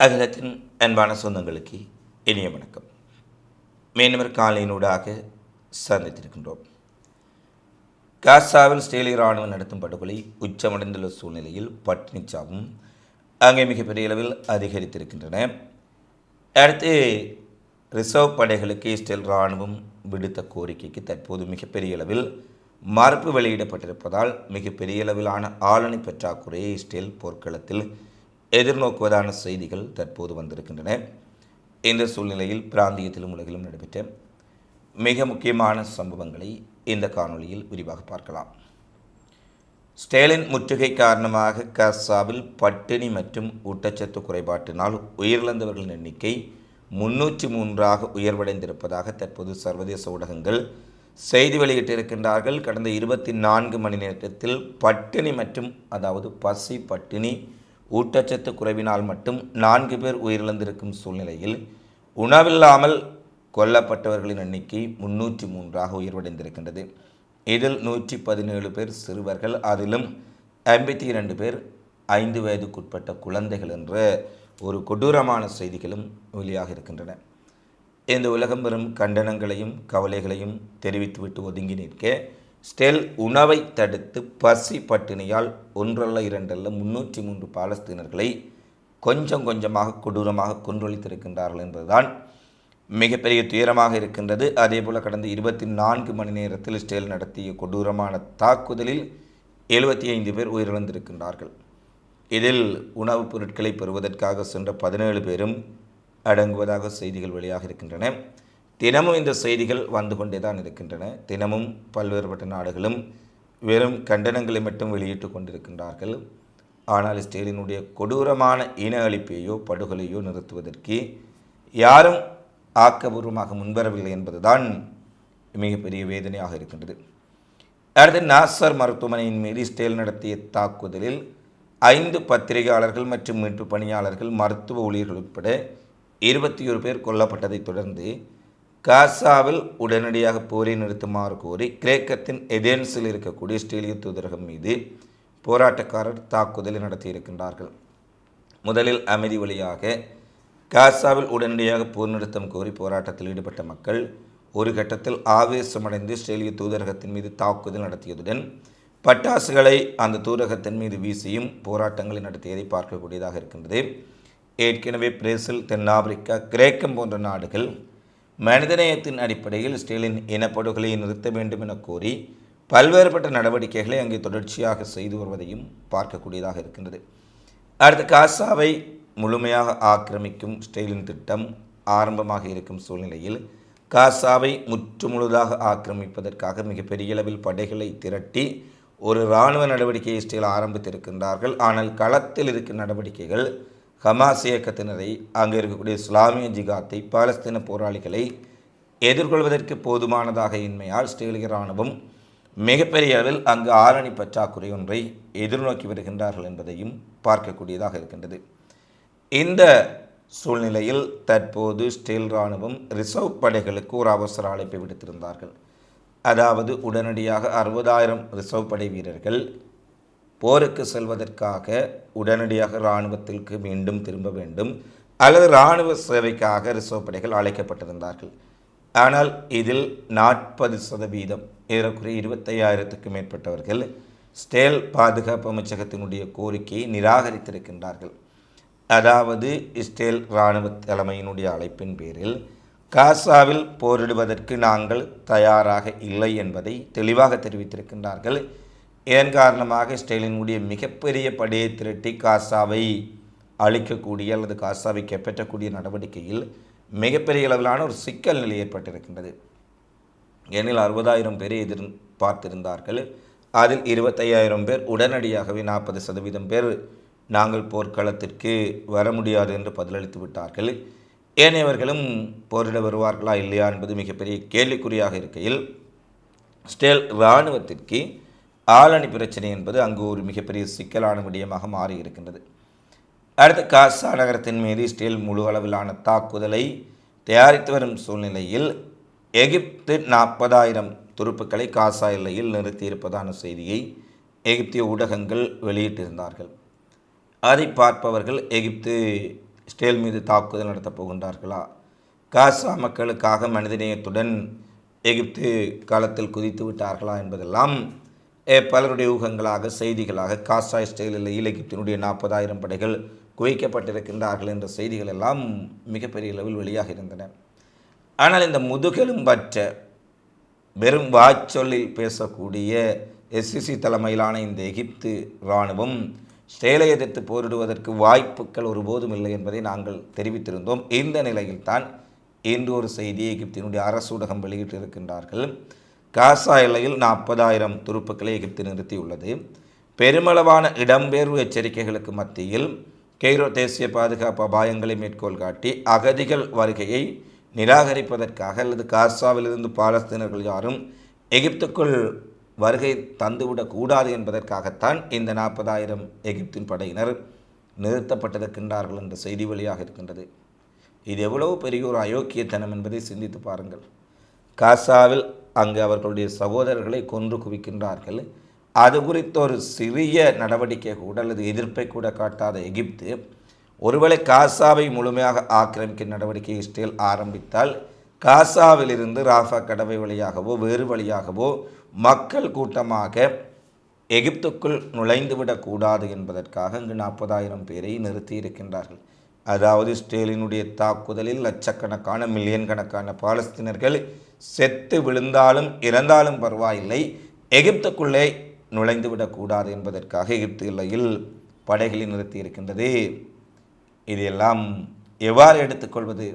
அகிலத்தின் அன்பான சொந்தங்களுக்கு இனிய வணக்கம். மீனவர் காலையினூடாக சந்தித்திருக்கின்றோம். காசாவில் ஸ்டேலி இராணுவம் நடத்தும் படுகொலை உச்சமடைந்துள்ள சூழ்நிலையில் பட்டினி சாவும் அங்கே மிகப்பெரிய அளவில் அதிகரித்திருக்கின்றன. அடுத்து ரிசர்வ் படைகளுக்கு இஸ்ரேல் இராணுவம் விடுத்த கோரிக்கைக்கு தற்போது மிகப்பெரிய அளவில் மறுப்பு வெளியிடப்பட்டிருப்பதால் மிகப்பெரிய அளவிலான ஆளணி பற்றாக்குறையை இஸ்ரேல் போர்க்களத்தில் எதிர்நோக்குவதான செய்திகள் தற்போது வந்திருக்கின்றன. இந்த சூழ்நிலையில் பிராந்தியத்திலும் உலகிலும் நடைபெற்ற மிக முக்கியமான சம்பவங்களை இந்த காணொளியில் விரிவாக பார்க்கலாம். ஸ்டேலின் முற்றுகை காரணமாக காசாவில் பட்டினி மற்றும் ஊட்டச்சத்து குறைபாட்டினால் உயிரிழந்தவர்களின் எண்ணிக்கை முன்னூற்றி மூன்றாக உயர்வடைந்திருப்பதாக தற்போது சர்வதேச ஊடகங்கள் செய்தி வெளியிட்டிருக்கின்றார்கள். கடந்த இருபத்தி நான்கு மணி நேரத்தில் பட்டினி மற்றும் அதாவது பசி பட்டினி ஊட்டச்சத்து குறைவினால் மட்டும் நான்கு பேர் உயிரிழந்திருக்கும் சூழ்நிலையில் உணவில்லாமல் கொல்லப்பட்டவர்களின் எண்ணிக்கை முன்னூற்றி மூன்றாக உயர்வடைந்திருக்கின்றது. இதில் நூற்றி பதினேழு பேர் சிறுவர்கள் அதிலும் ஐம்பத்தி இரண்டு பேர் ஐந்து வயதுக்குட்பட்ட குழந்தைகள் என்ற ஒரு கொடூரமான செய்திகளும் வெளியாக இருக்கின்றன. இந்த உலகம் வரும் கண்டனங்களையும் கவலைகளையும் தெரிவித்துவிட்டு ஒதுங்கி நிற்க ஸ்டெல் உணவை தடுத்து பசி பட்டினியால் ஒன்றல்ல இரண்டல்ல முன்னூற்றி மூன்று பாலஸ்தீனர்களை கொஞ்சம் கொஞ்சமாக கொடூரமாக கொன்றொழித்திருக்கின்றார்கள் என்பதுதான் மிகப்பெரிய துயரமாக இருக்கின்றது. அதேபோல் கடந்த இருபத்தி நான்கு மணி நேரத்தில் ஸ்டெல் நடத்திய கொடூரமான தாக்குதலில் எழுபத்தி ஐந்து பேர் உயிரிழந்திருக்கின்றார்கள். இதில் உணவுப் பொருட்களை பெறுவதற்காக சென்ற பதினேழு பேரும் அடங்குவதாக செய்திகள் வெளியாக இருக்கின்றன தினமும் இந்த செய்திகள் வந்து கொண்டே தான் இருக்கின்றன. தினமும் பல்வேறுபட்ட நாடுகளும் வெறும் கண்டனங்களை மட்டும் வெளியிட்டு கொண்டிருக்கின்றார்கள். ஆனால் ஸ்டேலினுடைய கொடூரமான இன அழிப்பையோ படுகொலையோ நிறுத்துவதற்கு யாரும் ஆக்கபூர்வமாக முன்வரவில்லை என்பதுதான் மிகப்பெரிய வேதனையாக இருக்கின்றது. அடுத்து நாசர் மருத்துவமனையின் மீது ஸ்டேல் நடத்திய தாக்குதலில் ஐந்து பத்திரிகையாளர்கள் மற்றும் மீட்பு பணியாளர்கள் மருத்துவ ஊழியர்கள் உட்பட இருபத்தி ஒரு பேர் கொல்லப்பட்டதைத் தொடர்ந்து காசாவில் உடனடியாக போரை நிறுத்துமாறு கோரி கிரேக்கத்தின் எதேன்ஸில் இருக்கக்கூடிய ஸ்டீலிய தூதரகம் மீது போராட்டக்காரர் தாக்குதலை நடத்தியிருக்கின்றார்கள். முதலில் அமைதி வழியாக காசாவில் உடனடியாக போர் நிறுத்தம் கோரி போராட்டத்தில் ஈடுபட்ட மக்கள் ஒரு கட்டத்தில் ஆவேசமடைந்து இஸ்ரேலிய தூதரகத்தின் மீது தாக்குதல் நடத்தியதுடன் பட்டாசுகளை அந்த தூதரகத்தின் மீது வீசியும் போராட்டங்களை நடத்தியதை பார்க்கக்கூடியதாக இருக்கின்றது. ஏற்கனவே பிரேசில் தென்னாப்பிரிக்கா கிரேக்கம் போன்ற நாடுகள் மனிதநேயத்தின் அடிப்படையில் ஸ்டேலின் இனப்படுகொலையை நிறுத்த வேண்டும் என கோரி பல்வேறுபட்ட நடவடிக்கைகளை அங்கே தொடர்ச்சியாக செய்து வருவதையும் பார்க்கக்கூடியதாக இருக்கின்றது. அடுத்து காசாவை முழுமையாக ஆக்கிரமிக்கும் ஸ்டெயிலின் திட்டம் ஆரம்பமாக இருக்கும் சூழ்நிலையில் காசாவை முற்றுமுழுதாக ஆக்கிரமிப்பதற்காக மிகப்பெரிய அளவில் படைகளை திரட்டி ஒரு இராணுவ நடவடிக்கையை ஸ்டெயில் ஆரம்பித்திருக்கின்றார்கள். ஆனால் களத்தில் இருக்கும் நடவடிக்கைகள் ஹமாஸ் இயக்கத்தினரை அங்கே இருக்கக்கூடிய இஸ்லாமிய ஜிகாத்தை பாலஸ்தீன போராளிகளை எதிர்கொள்வதற்கு போதுமானதாக இன்மையால் ஸ்ரீலங்க இராணுவம் மிகப்பெரிய அளவில் அங்கு ஆரணி பற்றாக்குறை ஒன்றை எதிர்நோக்கி வருகின்றார்கள் என்பதையும் பார்க்கக்கூடியதாக இருக்கின்றது. இந்த சூழ்நிலையில் தற்போது ஸ்டீல் இராணுவம் ரிசர்வ் படைகளுக்கு ஒரு அவசர அழைப்பை விடுத்திருந்தார்கள். அதாவது உடனடியாக அறுபதாயிரம் ரிசர்வ் படை வீரர்கள் போருக்கு செல்வதற்காக உடனடியாக இராணுவத்திற்கு மீண்டும் திரும்ப வேண்டும். அல்லது இராணுவ சேவைக்காக ரிசர்வ் படைகள் அழைக்கப்பட்டிருந்தார்கள். ஆனால் இதில் நாற்பது சதவீதம் ஏறக்குறைய இருபத்தையாயிரத்துக்கும் மேற்பட்டவர்கள் ஸ்டேல் பாதுகாப்பு அமைச்சகத்தினுடைய கோரிக்கையை நிராகரித்திருக்கின்றார்கள். அதாவது இஸ்ரேல் இராணுவ தலைமையினுடைய அழைப்பின் பேரில் காசாவில் போரிடுவதற்கு நாங்கள் தயாராக இல்லை என்பதை தெளிவாக தெரிவித்திருக்கின்றார்கள். இதன் காரணமாக இஸ்ரேலினுடைய மிகப்பெரிய படையை திரட்டி காசாவை அழிக்கக்கூடிய அல்லது காசாவை கைப்பற்றக்கூடிய நடவடிக்கையில் மிகப்பெரிய அளவிலான ஒரு சிக்கல் நிலை ஏற்பட்டிருக்கின்றது. ஏனில் அறுபதாயிரம் பேரை பார்த்திருந்தார்கள். அதில் இருபத்தையாயிரம் பேர் உடனடியாகவே நாற்பது சதவீதம் பேர் நாங்கள் போர்க்களத்திற்கு வர முடியாது என்று பதிலளித்து விட்டார்கள். ஏனையவர்களும் போரிட வருவார்களா இல்லையா என்பது மிகப்பெரிய கேள்விக்குறியாக இருக்கையில் ஸ்டேல் இராணுவத்திற்கு ஆளணி பிரச்சனை என்பது அங்கு ஒரு மிகப்பெரிய சிக்கலான விடயமாக மாறியிருக்கின்றது. அடுத்து காசா நகரத்தின் மீது இஸ்ரேல் முழு அளவிலான தாக்குதலை தயாரித்து வரும் சூழ்நிலையில் எகிப்து நாற்பதாயிரம் துருப்புக்களை காசா எல்லையில் நிறுத்தியிருப்பதான செய்தியை எகிப்திய ஊடகங்கள் வெளியிட்டிருந்தார்கள். அதை பார்ப்பவர்கள் எகிப்து இஸ்ரேல் மீது தாக்குதல் நடத்தப் போகின்றார்களா? காசா மக்களுக்காக மனிதநேயத்துடன் எகிப்து காலத்தில் குதித்து விட்டார்களா என்பதெல்லாம் பலருடைய ஊகங்களாக செய்திகளாக காசாய் ஸ்டைலில் எல்லையில் நாற்பதாயிரம் படைகள் குவிக்கப்பட்டிருக்கின்றார்கள் என்ற செய்திகள் எல்லாம் மிகப்பெரிய அளவில் வெளியாக இருந்தன. ஆனால் இந்த முதுகெலும்பற்ற வெறும் வாய்ச்சொல்லில் பேசக்கூடிய எஸ்சிசி தலைமையிலான இந்த எகிப்து இராணுவம் ஸ்டேலை எதிர்த்து போரிடுவதற்கு வாய்ப்புகள் ஒருபோதும் இல்லை என்பதை நாங்கள் தெரிவித்திருந்தோம். இந்த நிலையில்தான் இன்று ஒரு செய்தியை எகிப்தினுடைய அரசூடகம் வெளியிட்டிருக்கின்றார்கள். காசா எல்லையில் நாற்பதாயிரம் துருப்புக்களை எகிப்து நிறுத்தியுள்ளது. பெருமளவான இடம்பெயர்வு எச்சரிக்கைகளுக்கு மத்தியில் கெய்ரோ தேசிய பாதுகாப்பு அபாயங்களை மேற்கோள் காட்டி அகதிகள் வருகையை நிராகரிப்பதற்காக அல்லது காசாவிலிருந்து பாலஸ்தீனர்கள் யாரும் எகிப்துக்குள் வருகை தந்துவிடக்கூடாது என்பதற்காகத்தான் இந்த நாற்பதாயிரம் எகிப்தின் படையினர் நிறுத்தப்பட்டிருக்கின்றார்கள் என்ற செய்தி வெளியாக இருக்கின்றது இது எவ்வளவு பெரிய ஒரு அயோக்கியத்தனம் என்பதை சிந்தித்து பாருங்கள். காசாவில் அங்கு அவர்களுடைய சகோதரர்களை கொன்று குவிக்கின்றார்கள். அது குறித்த ஒரு சிறிய நடவடிக்கை கூட அல்லது எதிர்ப்பை கூட காட்டாத எகிப்து ஒருவேளை காசாவை முழுமையாக ஆக்கிரமிக்கும் நடவடிக்கை இஸ்ரேல் ஆரம்பித்தால் காசாவிலிருந்து ராஃபா கடவை வழியாகவோ வேறு வழியாகவோ மக்கள் கூட்டமாக எகிப்துக்குள் நுழைந்துவிடக்கூடாது என்பதற்காக இங்கு நாற்பதாயிரம் பேரை நிறுத்தி இருக்கின்றார்கள் அதாவது இஸ்ரேலினுடைய தாக்குதலில் லட்சக்கணக்கான மில்லியன் கணக்கான பாலஸ்தீனர்கள் செத்து விழுந்தாலும் இறந்தாலும் பரவாயில்லை. எகிப்துக்குள்ளே நுழைந்துவிடக்கூடாது என்பதற்காக எகிப்து எல்லையில் படைகளை நிறுத்தி இருக்கின்றது இதையெல்லாம் எவ்வாறு எடுத்துக்கொள்வது?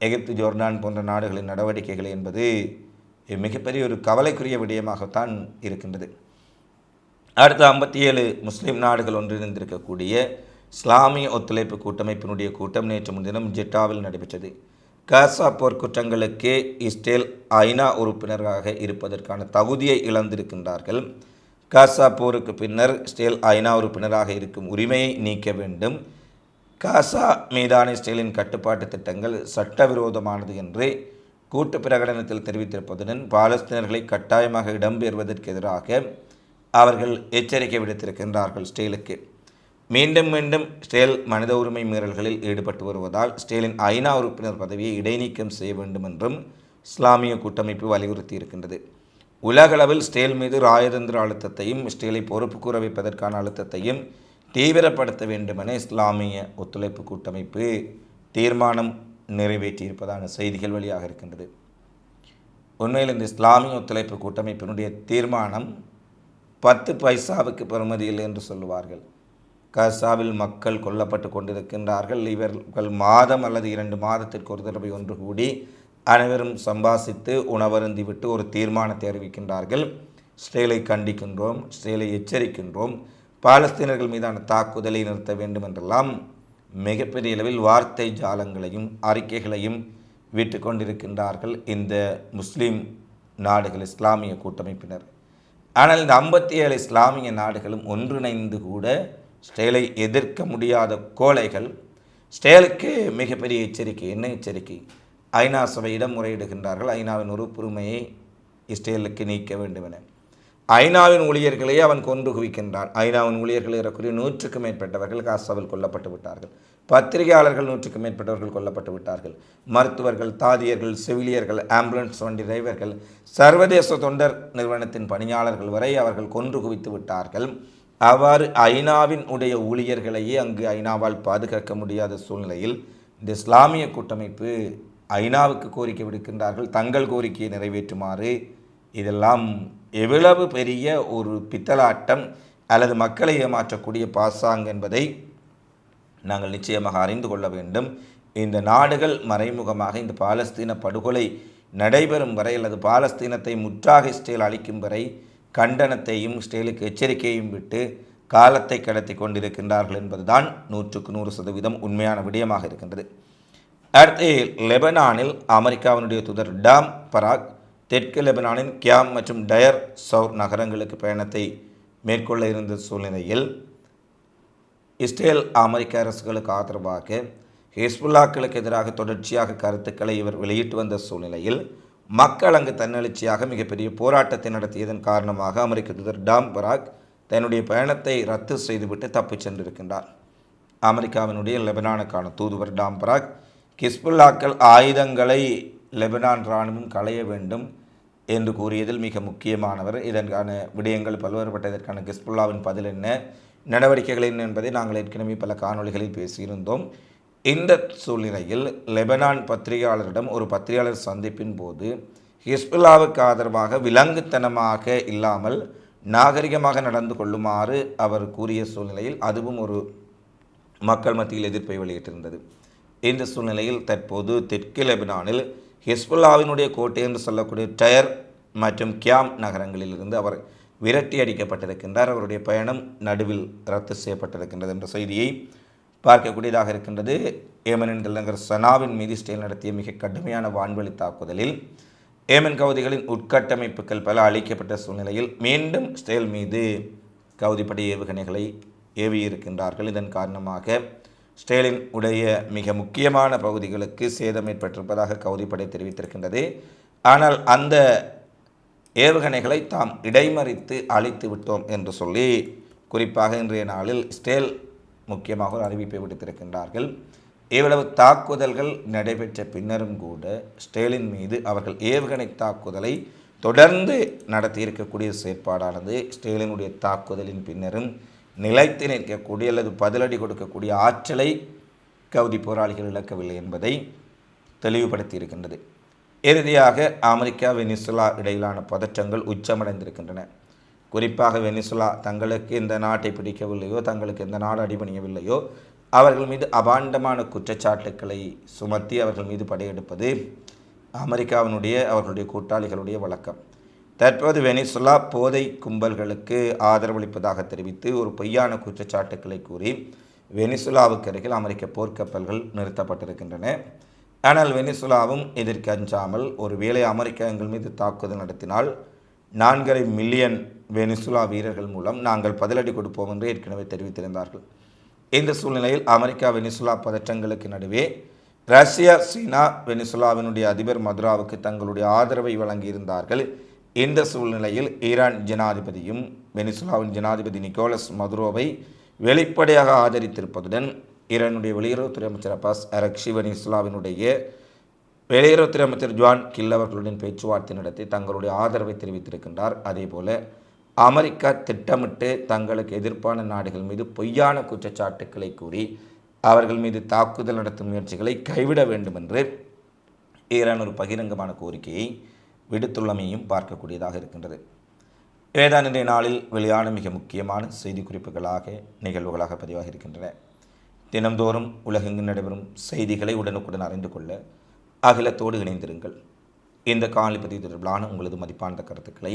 எகிப்து ஜோர்டான் போன்ற நாடுகளின் நடவடிக்கைகள் என்பது மிகப்பெரிய ஒரு கவலைக்குரிய விடயமாகத்தான் இருக்கின்றது. அடுத்த ஐம்பத்தி ஏழு முஸ்லீம் நாடுகள் ஒன்றிணைந்திருக்கக்கூடிய இஸ்லாமிய ஒத்துழைப்பு கூட்டமைப்பினுடைய கூட்டம் நேற்று முன்தினம் ஜெட்டாவில் நடைபெற்றது. காசா போர் குற்றங்களுக்கே இஸ்ரேல் ஐநா உறுப்பினராக இருப்பதற்கான தகுதியை இழந்திருக்கின்றார்கள். காசா போருக்கு பின்னர் இஸ்ரேல் ஐநா உறுப்பினராக இருக்கும் உரிமையை நீக்க வேண்டும். காசா மீதான இஸ்ரேலின் கட்டுப்பாட்டு திட்டங்கள் சட்டவிரோதமானது என்று கூட்டு பிரகடனத்தில் தெரிவித்திருப்பதுடன் பாலஸ்தீனர்களை கட்டாயமாக இடம்பெறுவதற்கு எதிராக அவர்கள் எச்சரிக்கை விடுத்திருக்கின்றார்கள் ஸ்டீலுக்கு மீண்டும் மீண்டும் ஸ்டேல் மனித உரிமை மீறல்களில் ஈடுபட்டு வருவதால் ஸ்டேலின் ஐநா உறுப்பினர் பதவியை இடைநீக்கம் செய்ய வேண்டும் என்றும் இஸ்லாமிய கூட்டமைப்பு வலியுறுத்தி இருக்கின்றது உலகளவில் ஸ்டேல் மீது ராயதந்திர அழுத்தத்தையும் ஸ்டேலை பொறுப்பு கூற வைப்பதற்கான அழுத்தத்தையும் தீவிரப்படுத்த வேண்டுமென இஸ்லாமிய ஒத்துழைப்பு கூட்டமைப்பு தீர்மானம் நிறைவேற்றியிருப்பதான செய்திகள் வெளியாக இருக்கின்றது. உண்மையில் இந்த இஸ்லாமிய ஒத்துழைப்பு கூட்டமைப்பினுடைய தீர்மானம் பத்து பைசாவுக்கு பெறுமதியில் என்று சொல்லுவார்கள். கசாவில் மக்கள் கொல்லப்பட்டு கொண்டிருக்கின்றார்கள். இவர்கள் மாதம் அல்லது இரண்டு மாதத்திற்கு ஒரு தடவை ஒன்று கூடி அனைவரும் சம்பாசித்து உணவருந்திவிட்டு ஒரு தீர்மானத்தை அறிவிக்கின்றார்கள். இஸ்ரேலை கண்டிக்கின்றோம் இஸ்ரேலை எச்சரிக்கின்றோம். பாலஸ்தீனர்கள் மீதான தாக்குதலை நிறுத்த வேண்டும் என்றெல்லாம் மிகப்பெரிய அளவில் வார்த்தை ஜாலங்களையும் அறிக்கைகளையும் விட்டு கொண்டிருக்கின்றார்கள் இந்த முஸ்லீம் நாடுகள் இஸ்லாமிய கூட்டமைப்பினர். ஆனால் இந்த ஐம்பத்தி ஏழு இஸ்லாமிய நாடுகளும் ஒன்றிணைந்து கூட ஸ்டேலை எதிர்க்க முடியாத கோழைகள் ஸ்டேலுக்கு மிகப்பெரிய எச்சரிக்கை என்ன எச்சரிக்கை? ஐநா சபையிடம் முறையிடுகின்றார்கள். ஐநாவின் உறுப்புரிமையை இஸ்ரேலுக்கு நீக்க வேண்டும் என ஐநாவின் ஊழியர்களை அவன் கொன்று குவிக்கின்றான். ஐநாவின் ஊழியர்கள் ஏறக்குறைய நூற்றுக்கும் மேற்பட்டவர்கள் காசாவில் கொல்லப்பட்டு விட்டார்கள். பத்திரிகையாளர்கள் நூற்றுக்கும் மேற்பட்டவர்கள் கொல்லப்பட்டு விட்டார்கள். மருத்துவர்கள் தாதியர்கள் செவிலியர்கள் ஆம்புலன்ஸ் வண்டி டிரைவர்கள் சர்வதேச தொண்டர் நிறுவனத்தின் பணியாளர்கள் வரை அவர்கள் கொன்று குவித்து விட்டார்கள். அவ்வாறு ஐநாவின் உடைய ஊழியர்களையே அங்கு ஐநாவால் பாதுகாக்க முடியாத சூழ்நிலையில் இந்த இஸ்லாமிய கூட்டமைப்பு ஐநாவுக்கு கோரிக்கை விடுக்கின்றார்கள். தங்கள் கோரிக்கையை நிறைவேற்றுமாறு இதெல்லாம் எவ்வளவு பெரிய ஒரு பித்தலாட்டம் அல்லது மக்களை ஏமாற்றக்கூடிய பாசாங் என்பதை நாங்கள் நிச்சயமாக அறிந்து கொள்ள வேண்டும். இந்த நாடுகள் மறைமுகமாக இந்த பாலஸ்தீன படுகொலை நடைபெறும் வரை அல்லது பாலஸ்தீனத்தை முற்றாக இஸ்ரேல் அளிக்கும் வரை கண்டனத்தையும் இஸ்ரேலுக்கு எச்சரிக்கையும் விட்டு காலத்தை கடத்தி கொண்டிருக்கின்றார்கள் என்பதுதான் நூற்றுக்கு நூறு சதவீதம் உண்மையான விடயமாக இருக்கின்றது. அடுத்து லெபனானில் அமெரிக்காவினுடைய தூதர் டாம் பராக் தெற்கு லெபனானின் கியாம் மற்றும் டயர் சவுர் நகரங்களுக்கு பயணத்தை மேற்கொள்ள இருந்த சூழ்நிலையில் இஸ்ரேல் அமெரிக்க அரசுகளுக்கு ஆதரவாக ஹிஸ்புல்லாக்களுக்கு எதிராக தொடர்ச்சியாக கருத்துக்களை இவர் வெளியிட்டு வந்த சூழ்நிலையில் மக்கள் அங்கு தன்னெழுச்சியாக மிகப்பெரிய போராட்டத்தை நடத்தியதன் காரணமாக அமெரிக்க தூதர் டாம் பராக் தன்னுடைய பயணத்தை ரத்து செய்துவிட்டு தப்பிச் சென்றிருக்கின்றார். அமெரிக்காவினுடைய லெபனானுக்கான தூதுவர் டாம் பராக் கிஸ்புல்லாக்கள் ஆயுதங்களை லெபனான் இராணுவம் களைய வேண்டும் என்று கூறியதில் மிக முக்கியமானவர். இதற்கான விடயங்கள் பல்வேறுபட்ட இதற்கான கிஸ்புல்லாவின் பதில் என்ன நடவடிக்கைகள் என்ன என்பதை நாங்கள் ஏற்கனவே பல காணொளிகளில் பேசியிருந்தோம். இந்த சூழ்நிலையில் லெபனான் பத்திரிகையாளரிடம் ஒரு பத்திரிகையாளர் சந்திப்பின் போது ஹிஸ்புல்லாவுக்கு ஆதரவாக விலங்குத்தனமாக இல்லாமல் நாகரிகமாக நடந்து கொள்ளுமாறு அவர் கூறிய சூழ்நிலையில் அதுவும் ஒரு மக்கள் மத்தியில் எதிர்ப்பை வெளியிட்டிருந்தது. இந்த சூழ்நிலையில் தற்போது தெற்கு லெபனானில் ஹிஸ்புல்லாவினுடைய கோட்டை என்று சொல்லக்கூடிய டயர் மற்றும் கியாம் நகரங்களிலிருந்து அவர் விரட்டி அடிக்கப்பட்டிருக்கின்றார். அவருடைய பயணம் நடுவில் ரத்து செய்யப்பட்டிருக்கின்றது என்ற செய்தியை பார்க்கக்கூடியதாக இருக்கின்றது. ஏமனின் தலைநகர் சனாவின் மீது இஸ்ரேல் நடத்திய மிக கடுமையான வான்வழி தாக்குதலில் ஏமன் கவுதிகளின் உட்கட்டமைப்புகள் பல அழிக்கப்பட்ட சூழ்நிலையில் மீண்டும் இஸ்ரேல் மீது கவுதிப்படை ஏவுகணைகளை ஏவியிருக்கின்றார்கள். இதன் காரணமாக ஸ்டேலின் உடைய மிக முக்கியமான பகுதிகளுக்கு சேதம் ஏற்பட்டிருப்பதாக கவுதிப்படை தெரிவித்திருக்கின்றது. ஆனால் அந்த ஏவுகணைகளை தாம் இடைமறித்து அழித்து விட்டோம் என்று சொல்லி குறிப்பாக இன்றைய நாளில் ஸ்டேல் முக்கியமாக ஒரு அறிவிப்பை விடுத்திருக்கின்றார்கள். இவ்வளவு தாக்குதல்கள் நடைபெற்ற பின்னரும் கூட ஸ்டேலின் மீது அவர்கள் ஏவுகணை தாக்குதலை தொடர்ந்து நடத்தியிருக்கக்கூடிய செயற்பாடானது ஸ்டேலினுடைய தாக்குதலின் பின்னரும் நிலைத்து நிற்கக்கூடிய அல்லது பதிலடி கொடுக்கக்கூடிய ஆற்றலை கவுதி போராளிகள் இழக்கவில்லை என்பதை தெளிவுபடுத்தி இருக்கின்றது இறுதியாக அமெரிக்கா வெனிசுலா இடையிலான பதற்றங்கள் உச்சமடைந்திருக்கின்றன. குறிப்பாக வெனிசுலா தங்களுக்கு இந்த நாட்டை பிடிக்கவில்லையோ தங்களுக்கு எந்த நாடு அடிபணியவில்லையோ அவர்கள் மீது அபாண்டமான குற்றச்சாட்டுக்களை சுமத்தி அவர்கள் மீது படையெடுப்பது அமெரிக்காவினுடைய அவர்களுடைய கூட்டாளிகளுடைய வழக்கம். தற்போது வெனிசுலா போதை கும்பல்களுக்கு ஆதரவளிப்பதாக தெரிவித்து ஒரு பொய்யான குற்றச்சாட்டுக்களை கூறி வெனிசுலாவுக்கு அருகில் அமெரிக்க போர்க்கப்பல்கள் நிறுத்தப்பட்டிருக்கின்றன. ஆனால் வெனிசுலாவும் இதற்கு அஞ்சாமல் ஒருவேளை அமெரிக்கா எங்கள் மீது தாக்குதல் நடத்தினால் நான்கரை மில்லியன் வெனிசுலா வீரர்கள் மூலம் நாங்கள் பதிலடி கொடுப்போம் என்று ஏற்கனவே தெரிவித்திருந்தார்கள். இந்த சூழ்நிலையில் அமெரிக்கா வெனிசுலா பதற்றங்களுக்கு நடுவே ரஷ்யா சீனா வெனிசுலாவினுடைய அதிபர் மதுராவுக்கு தங்களுடைய ஆதரவை வழங்கியிருந்தார்கள். இந்த சூழ்நிலையில் ஈரான் ஜனாதிபதியும் வெனிசுலாவின் ஜனாதிபதி நிக்கோலஸ் மதுரோவை வெளிப்படையாக ஆதரித்திருப்பதுடன் ஈரானுடைய வெளியுறவுத்துறை அமைச்சர் அப்பாஸ் அரக்ஷி வெனிசுலாவினுடைய வெளியுறவுத்துறை அமைச்சர் ஜான் கில் அவர்களுடன் பேச்சுவார்த்தை நடத்தி தங்களுடைய ஆதரவை தெரிவித்திருக்கின்றார். அதேபோல அமெரிக்கா திட்டமிட்டு தங்களுக்கு எதிர்ப்பான நாடுகள் மீது பொய்யான குற்றச்சாட்டுக்களை கூறி அவர்கள் மீது தாக்குதல் நடத்தும் முயற்சிகளை கைவிட வேண்டும் என்று ஈரான் ஒரு பகிரங்கமான கோரிக்கையை விடுத்துள்ளமையும் பார்க்கக்கூடியதாக இருக்கின்றது. வேதான் இன்றைய நாளில் வெளியான மிக முக்கியமான செய்தி குறிப்புகளாக நிகழ்வுகளாக பதிவாக இருக்கின்றன. தினந்தோறும் உலகெங்கு நடைபெறும் செய்திகளை உடனுக்குடன் அறிந்து கொள்ள அகிலத்தோடு இணைந்திருங்கள். இந்த காணொலி பதிவு தொடர்பிலான உங்களது மதிப்பான கருத்துக்களை